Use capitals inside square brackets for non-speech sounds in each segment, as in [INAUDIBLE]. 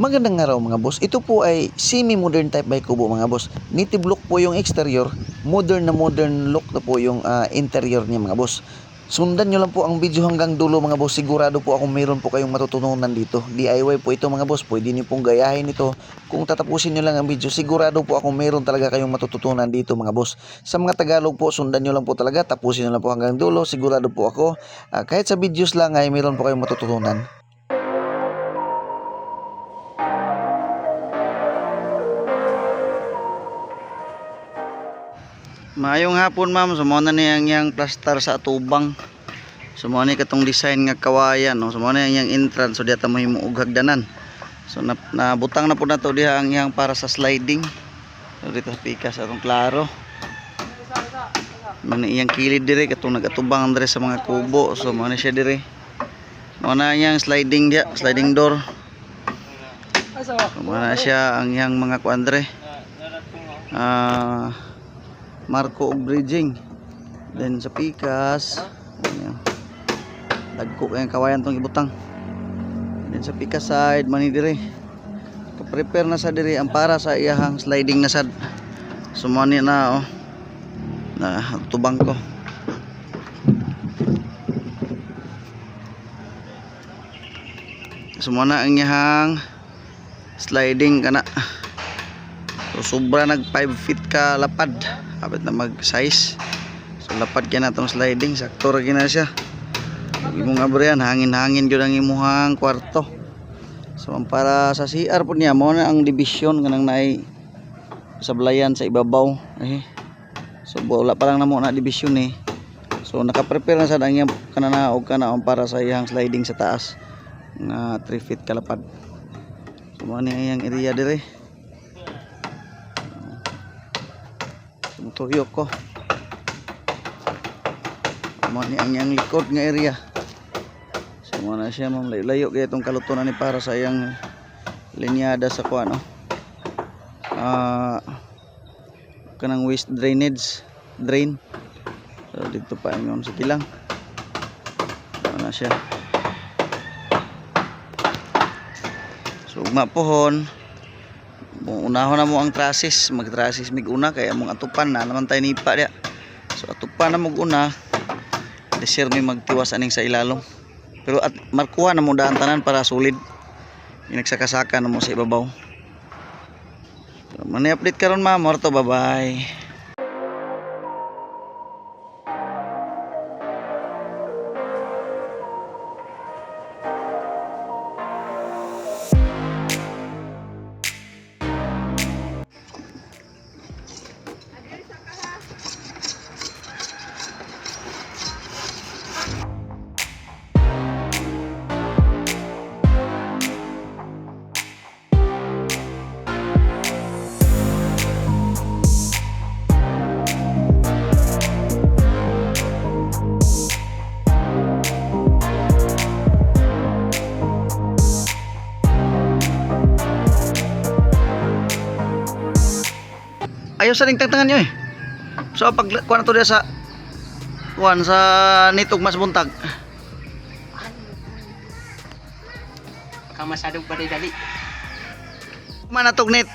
Magandang araw mga boss. Ito po ay semi-modern type by Kubo mga boss. Native look po yung exterior, modern na modern look na po yung ah, interior niya mga boss. Sundan nyo lang po ang video hanggang dulo mga boss. Sigurado po akong meron po kayong matututunan dito. DIY po ito mga boss. Pwede niyo pong gayahin ito. Kung tatapusin nyo lang ang video, sigurado po akong meron talaga kayong matututunan dito mga boss. Sa mga Tagalog po, sundan nyo lang po talaga. Tapusin nyo lang po hanggang dulo. Sigurado po ako. ah, kahit sa videos lang ay meron po kayong matututunan. Maayong hapon ma'am, sumo na niyang yang plaster sa atubang. Sumo ni katong design nga kawayan, no. Sumo na yang entrance so diata mahimo og hagdanan. So na, nabutang na po na to diha ang yang para sa sliding. So dito sa pikas atong klaro. Man iyang kilid dire katong nagatubang dire sa mga kubo. So mo siya dire. Mo na yang sliding dia, sliding door. Mo na siya ang yang mga kuan dire. Ah marko og bridging. Then sa pikas dagko kayang kawayan tong ibutang. Then sa pikas side mani dire prepare na sa dire ang para sa iyahang sliding na sad. Sumani na oh. Na tubang ko sumana ang iyahang sliding kana So sobra nag 5 feet ka lapad. Abot na mag size. So lapad kaya na tong sliding. Sakto ra gina siya. Imong abro yan. Hangin-hangin yun ang imuhang kwarto. So para sa CR po niya. Mo na ang division. Kanang naay sablayan sa ibabaw. Eh. So wala pa lang na mo na division eh. So naka-prepare na sad ang iyang kanana kanaon para sa iyang sliding sa taas. Nga 3 feet kalapad. So mo ni ang area dire. Tumutuyo ko. Mo ni ang yang likod nga area. So mo na siya ma'am layo kaya itong kalutunan ni para sa iyang linyada sa kuan no. Ah kanang waste drainage drain. So dito pa ingon sa kilang. Mo na siya. So ugma pohon unahon na mo ang trasis mag mig una kay among atupan na naman tayo nipa dia so atupan na mo una desir mi magtiwas aning sa ilalom pero at markuha na mo daan tanan para solid. Yung nagsakasaka na mo sa ibabaw. So, mani update karon ma morto bye bye ayaw sa ning tangtangan nyo eh. So pag kuha na to sa kuhan sa nitog mas buntag. Kang masyadong dali. Manatog nit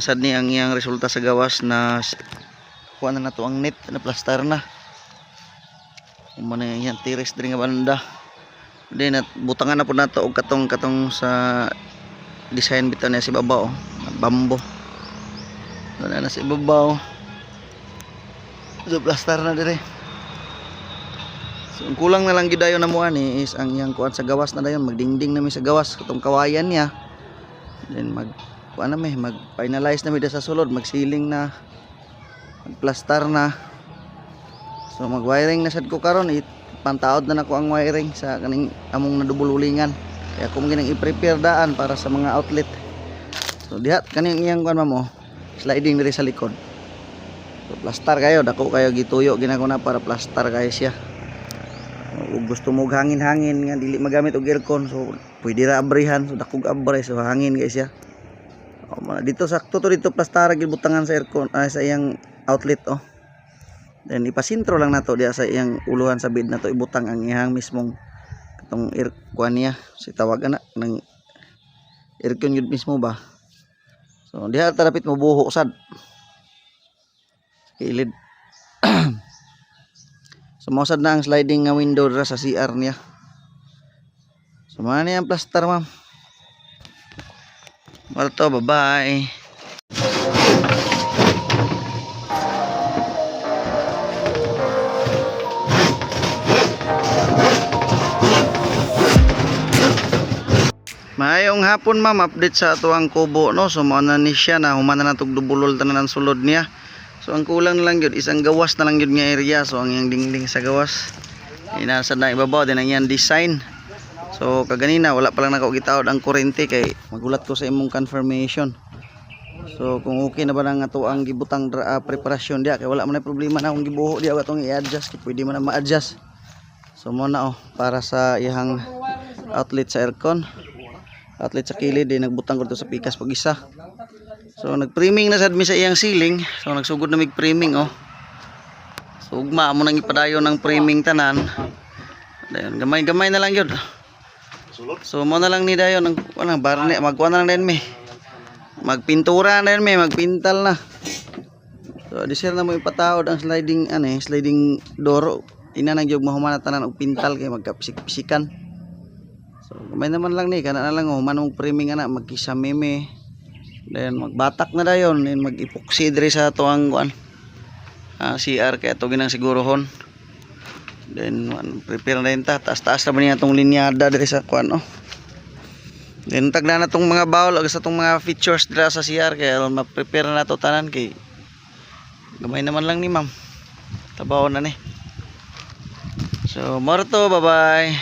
na sad ni ang iyang resulta sa gawas na kuha na nato ang net na plastar na. Mo na yan tiris diri nga banda. Then at butangan na po nato og katong katong sa design bitaw niya si babaw bambo. Wala na si babaw so plastar na dire so ang kulang na lang gyud dayon na mo ani is ang iyang kuan sa gawas na dayon. Magdingding na mi sa gawas katong kawayan niya. Then mag kuan na mi mag finalize na mi sa sulod mag ceiling na mag plastar na. So mag wiring na sad ko karon it pantaod na nako ang wiring sa kaning among nadubululingan. Kaya kung ginang i-prepare daan para sa mga outlet. So diha kaning iyang kuan mo sliding diri sa likod. So plastar kayo dako kayo gituyo ginako na para plastar kayo siya. Ug gusto mo hangin-hangin nga dili magamit og aircon so pwede ra abrihan so dakog abray so hangin kay siya o, mga- dito sakto to dito plastara gid butangan sa aircon ah, sa iyang outlet oh. Then ipasintro lang nato diya sa iyang uluhan sa bed nato ibutang ang iyang mismong katong air kuan niya. Si tawag ana ng aircon yun mismo ba? So diha tarapit mo buho sad kilid. [CLEARS THROAT] Sumusad na ang sliding nga window dira sa CR niya. Sumana niya ang plaster, ma'am. Well to, bye-bye. Maayong hapon ma'am, update sa ato ang kubo no. So mao na ni siya na humana na dubulol tanan ang sulod niya. So ang kulang na lang yun, isang gawas na lang yun nga area. So ang iyang dingding sa gawas. Inasa na ibabaw din ang iyang design. So kaganina wala pa lang nako gitaod ang kurente kay magulat ko sa imong confirmation. So kung okay na ba nang ato ang gibutang ah, preparasyon dia kay wala man problema na akong gibuho dia atong i-adjust kay pwede man ma-adjust. So mo na oh para sa iyang outlet sa aircon. Outlet sa kilid din nagbutang ko sa pikas pag isa. So nag-priming na sad mi sa iyang ceiling. So nagsugod na mig priming oh. So ugma mo nang ipadayon ng priming tanan. Dayon gamay-gamay na lang yun. So mo na lang ni dayon ang ano barne magkuha na lang din mi. Magpintura na din mi, magpintal na. So di sir na mo ipataod ang sliding ano eh, sliding door. Ina nang jog mahumana tanan og pintal kay magkapisik-pisikan. So gamay naman lang ni kana na lang oh manong priming ana magkisameme. Then magbatak na dayon, then mag-epoxy diri sa ato ang kuan. Ah, CR kaya to ginang sigurohon. Then man, prepare na din ta, taas-taas na ba niya itong linyada diri sa kuan oh. Then tagna na tong mga bawol o sa tong mga features dira sa CR kaya ma-prepare na to tanan kay gamay naman lang ni ma'am. Tabaw na ni. So, more to, bye-bye.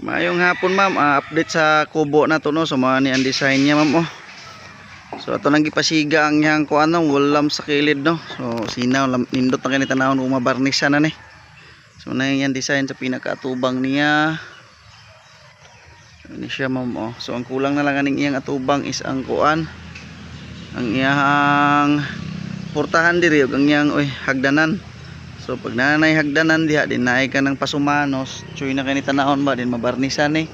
Mayong hapon ma'am, Ah, update sa kubo na to no, so mga ni ang design niya ma'am oh. So ato nang gipasiga ang yang ko ano, walam sa kilid no. So sinaw nindot na kanita naon kung mabarnisa na ni. So na yan design sa pinakaatubang niya. Ini siya ma'am oh. So ang kulang na lang aning iyang atubang is ang kuan. Ang iyang portahan diri ug ang iyang oy hagdanan. So pag nanay hagdanan diha din naay ka ng pasumanos, choy na kanita naon ba din mabarnisan ni.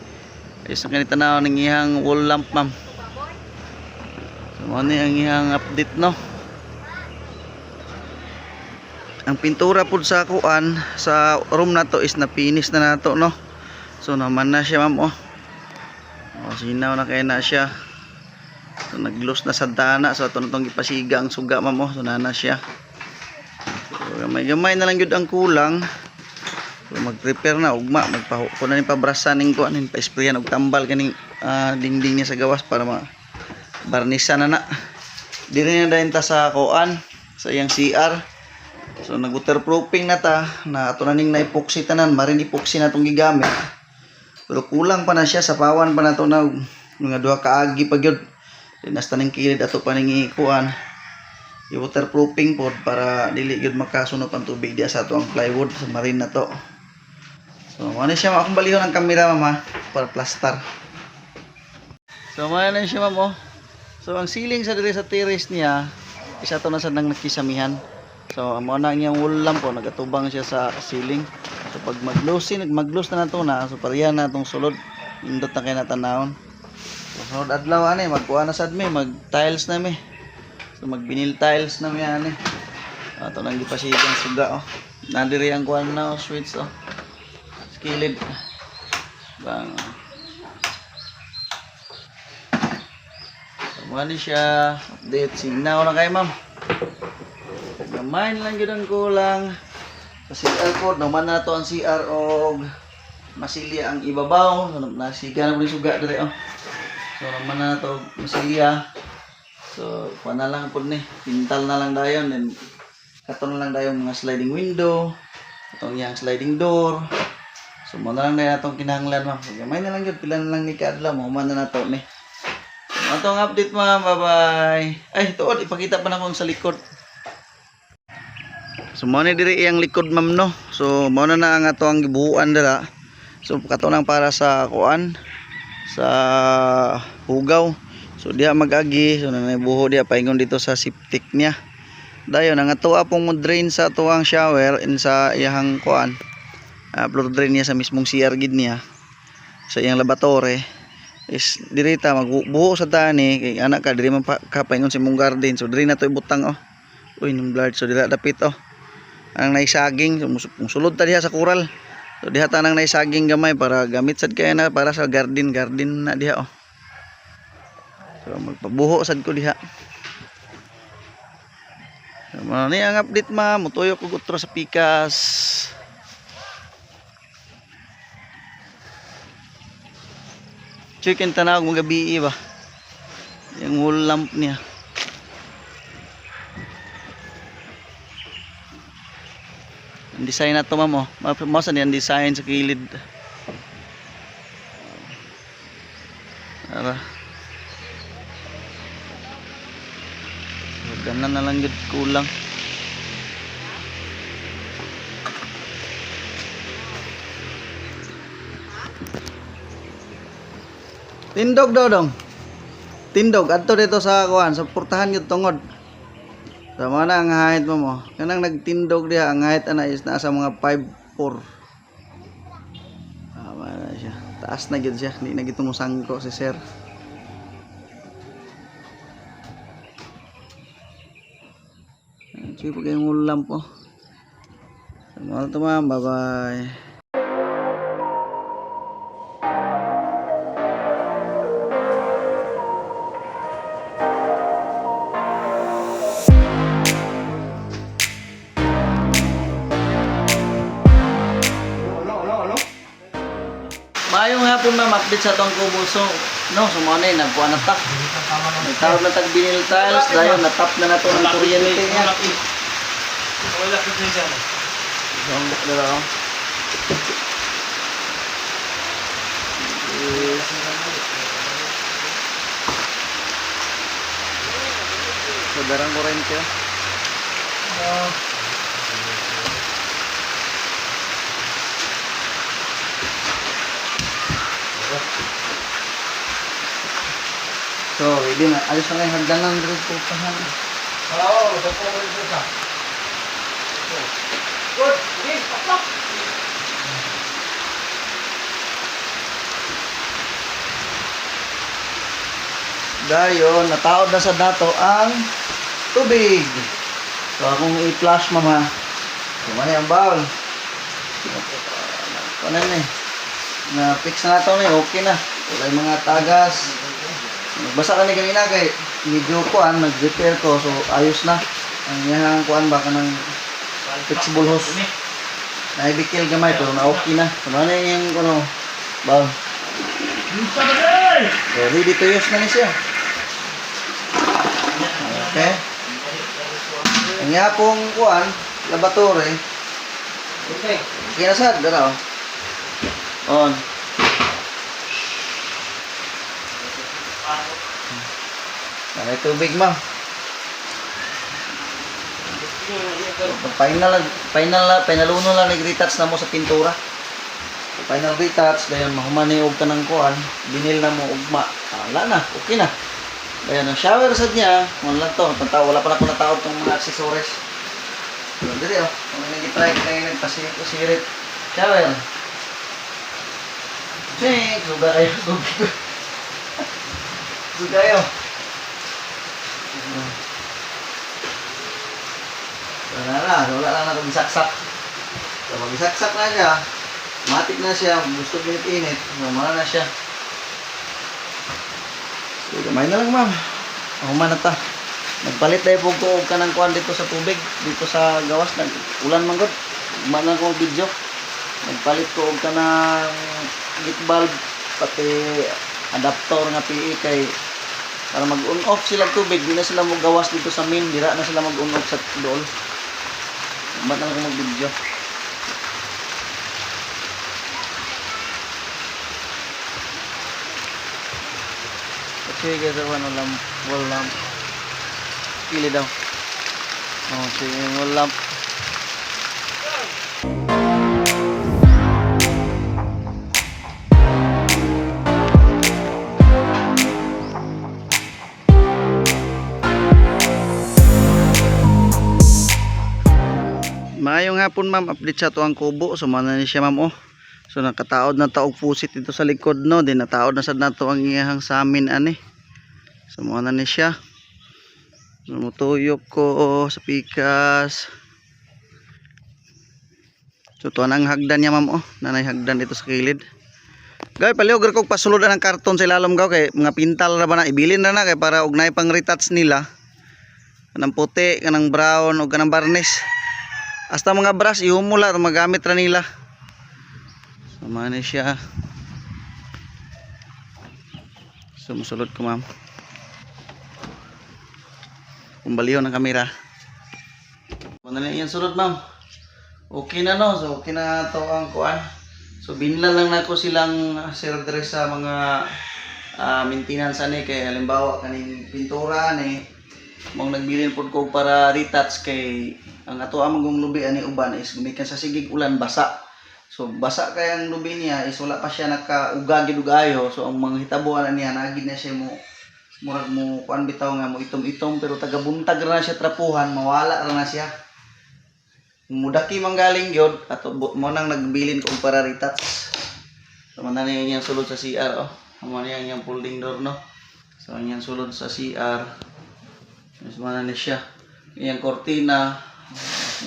Is na kanita naon ng iyang wall lamp ma'am. Mo ni ang iyang update no. Ang pintura pud sa kuan sa room na to is na finish na nato no. So naman na siya ma'am oh. Oh, sinaw na kay na siya. So nag-gloss na sa dana so ato na tong gipasiga ang suga ma'am oh. So nana siya. So, gamay-gamay na lang yun ang kulang. So, mag-prepare na, ugma, magpaho ko na ni pabrasa ning ko, anin, pa-sprayan og tambal kaning ah, dingding niya sa gawas para ma barnisa na na. Dili na dayon ta sa kuan, sa iyang CR. So, nag-waterproofing na ta, na ato na ning na-epoxy tanan, marin epoxy na tong gigamit. Pero kulang pa na siya, sa pawan pa na to na, mga duha kaagi pa gyud. Dinas taning kilid ato pa ning ikuan i-waterproofing pod para dili gyud makasunod ang tubig diya sa ato ang plywood sa marine na to. So, mo na siya akong balihon ang kamera mama para plaster. So, mo na siya ma'am oh. So, ang ceiling sa diri sa terrace niya isa to na sa nang nakisamihan. So, amo na niyang wall lamp po nagatubang siya sa ceiling. So, pag mag-glossy, mag-gloss na nato na, so pariya na itong sulod. Indot na kay natanawon. Sunod adlaw ani magkuha na sad mi, mag tiles na mi. So magbinil tiles na mi ani. Ato nang gipasigan suga oh. Nadiri ang kuan na oh, switch oh. Skilid. Bang. Mali siya. Update. Signaw na kay ma'am. Gamay lang yun ang kulang. Sa CR code, naman na to ang CR og masilya ang ibabaw. Nasiga na po yung suga dito. Oh. So, naman na to masilya. So, kuha na lang po ni. Pintal na lang dayon. Then, katon na lang dayon mga sliding window. Itong yang sliding door. So, mo na lang dayon atong kinahanglan ma'am. Gamay na lang yun. Pila na lang ni Kadla. Man na na to ni. Atong update ma'am. Bye-bye. Ay, tuod. Ipakita pa na akong sa likod. So mo diri iyang likod ma'am no. So mo na ang ato ang gibuuan dira. So kato nang para sa kuan sa hugaw. So diha magagi so nanay buho diha paingon dito sa septic niya. Dayon ang ato pong mo drain sa tuwang shower in sa iyang kuan. Uh, floor drain niya sa mismong CR gid niya sa iyang laboratory is diri ta magbuho sa tani kay anak ka diri man pa kapaingon sa imong garden. So diri na to ibutang oh. Uy, nung blood so dira dapit oh. Ang naisaging mus- musulod ta diha sa kural. So diha ta nang naisaging gamay para gamit sad kaya na para sa garden garden na diha oh. So magpabuho sad ko diha. So, ni ang update ma mutuyo ko gutro sa pikas chicken tanawag mga gabi ba yung whole lamp niya Ang design na to ma'am oh. Ma- Mao sa ang design sa kilid. Ara. Ganan na lang gud kulang. Tindog daw dong. Tindog adto dito sa kuan sa portahan gyud tungod. Sama na ang height mo mo. Kanang nagtindog diha ang height ana is nasa mga 5'4. Tama na siya. Taas na gid siya. Hindi na gid musangko si sir. Sige po kayong ulam po. Sama to ma'am. Sa tong kubo. So, no, sumana yun, nagkuha na tap. Nagtawag na tag vinyl tiles, dahil natap na na to ng kuryente niya. Isang buk na lang. Yes. Sadarang kurente. oh. So, ready na. Alis na kayo hagdanan dito po pahan. Good. Okay, papak. Dayon, nataod na sa dato ang tubig. So, akong i-flush mama. Kumani ang bowl. Kunan eh. Na fix na ni, okay na. Wala yung mga tagas. Nagbasa ka ni kanina kay medyo kuan, nag-repair ko. So, ayos na. Ang yang kuan baka ng flexible hose. Naibikil gamay pero na okay na. Kumani yung ano, bowl. So, ready to use na ni siya. Okay. Ang yapong kuan, laboratory, Okay. okay na sad, dara oh. On. Nanay tubig ma'am. Final final lang, pinaluno lang nag-retouch na mo sa pintura. Final retouch, dayon mahuman ni og kanang kuan, binil na mo ugma. Wala na, okay na. Dayon ang shower sad niya, wala lang to, tanta wala pa na ko nataod tong mga accessories. So, dili oh, kung nag-try ka kayo nagpasirit. Shower. Check, suga kayo. Uy kayo. Wala na, wala lang na bisaksak. So pag bisaksak na siya, matik na siya, gusto pinit-init, wala na siya. So gamay na lang ma'am. Human na ta. Nagpalit tayo po ko ka ng kuhan dito sa tubig, dito sa gawas, nag ulan man god. Uman ko video. Nagpalit ko ka ng bulb, pati adapter nga PE kay para mag-on off sila tubig, di na sila mo gawas dito sa main, dira na sila mag-on off sa dool. Uman na lang ko mag-video. Kasi guys, ano lamp, wall lamp. Pili daw. Oh, sige, wall lamp. Hapon ma'am, update sa tuang kubo. So mana ni siya ma'am oh. So nakataod na taog pusit dito sa likod no. Din nataod na sad nato ang iyahang sa amin ani. So mana ni siya. So ko oh, sa pikas. So tuan ang hagdan niya ma'am oh. Nanay hagdan dito sa kilid. Gay paliog kog pasulod ng karton sa ilalom gaw kay mga pintal na ba na ibilin na na kay para ugnay pang retouch nila. Kanang puti, kanang brown o kanang varnish. Hasta mga brush ihumula magamit ra nila. Siya. Sumusulod ko ma'am. Kumbaliw ng kamera. Na yan sulod ma'am? Okay na no, so okay na to ang kuan. So binlan lang nako silang sir dire sa mga ah, maintenance ani kay halimbawa kaning pintura ni mong nagbilin pod ko para retouch kay ang ato among gong lubi ani uban is gumikan sa sigig ulan basa. So basa kay ang lubi niya is wala pa siya nakauga gid ayo. So ang mga hitabuan na niya nagid na siya mo murag mo kuan bitaw nga mo itom-itom pero taga buntag ra na siya trapuhan mawala ra na siya. Mudaki manggaling gyud ato mo nang nagbilin ko og para retouch. So man na sulod sa CR oh. Amo niya yung folding door no. So yung sulod sa CR. Mas mana na siya. Iyang kortina.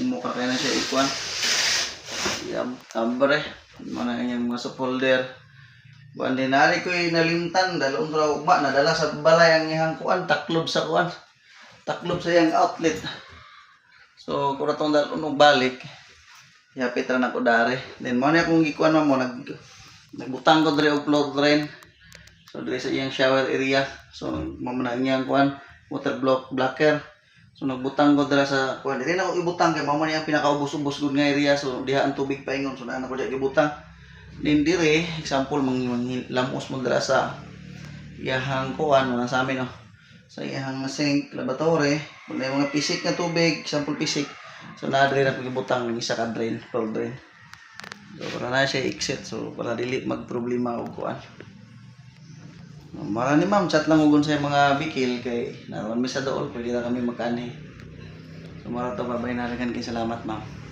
Mukha kaya na siya ikuan. Iyang abre. Mana iyang mga folder. Buwan din nari ko nalimtan. Dalawang raw ugma. Nadala sa balay ang iyang kuan. Taklob sa kuan. Taklob sa iyang outlet. So, kung natong dalawang balik. Yapit ra na ko dare. Then mo na akong gikuan mo. Nag, nagbutang ko dre og floor drain. So, dre sa iyang shower area. So, mamana iyang kuan water block blocker. So nagbutang ko dira sa kuan dili na ako ibutang kay mao man yung pinakaubos-ubos gud nga area so diha ang tubig paingon so na ako diha gibutang. Din dire example mang, mang lamos mo dira sa iyahang kuan mo sa amin no. Sa iyahang sink, laboratory, may mga pisik na tubig, example pisik. So na dire na ko gibutang ng isa ka drain, floor drain. So para na siya exit so para dili magproblema og kuan. Marami ma'am, chat lang ugon sa mga bikil kay naroon mi sa dool, pwede na kami magkani. So mara to babay na rin salamat ma'am.